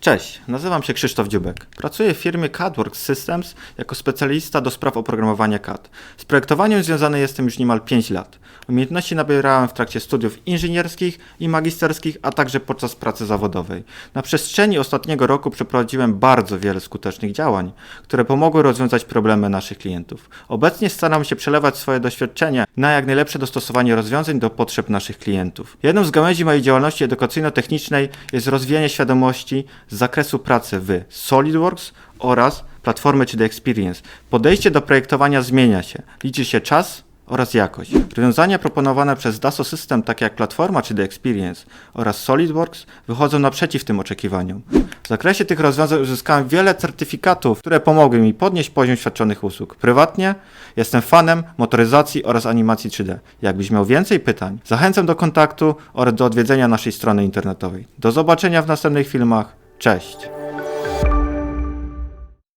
Cześć, nazywam się Krzysztof Dziubek. Pracuję w firmie CADWorks Systems jako specjalista do spraw oprogramowania CAD. Z projektowaniem związany jestem już niemal 5 lat. Umiejętności nabierałem w trakcie studiów inżynierskich i magisterskich, a także podczas pracy zawodowej. Na przestrzeni ostatniego roku przeprowadziłem bardzo wiele skutecznych działań, które pomogły rozwiązać problemy naszych klientów. Obecnie staram się przelewać swoje doświadczenia na jak najlepsze dostosowanie rozwiązań do potrzeb naszych klientów. Jedną z gałęzi mojej działalności edukacyjno-technicznej jest rozwijanie świadomości z zakresu pracy w SolidWorks oraz platformy czy The Experience. Podejście do projektowania zmienia się. Liczy się czas oraz jakość. Rozwiązania proponowane przez Dassault System, takie jak Platforma czy The Experience oraz SolidWorks, wychodzą naprzeciw tym oczekiwaniom. W zakresie tych rozwiązań uzyskałem wiele certyfikatów, które pomogły mi podnieść poziom świadczonych usług. Prywatnie jestem fanem motoryzacji oraz animacji 3D. Jakbyś miał więcej pytań, zachęcam do kontaktu oraz do odwiedzenia naszej strony internetowej. Do zobaczenia w następnych filmach. Cześć!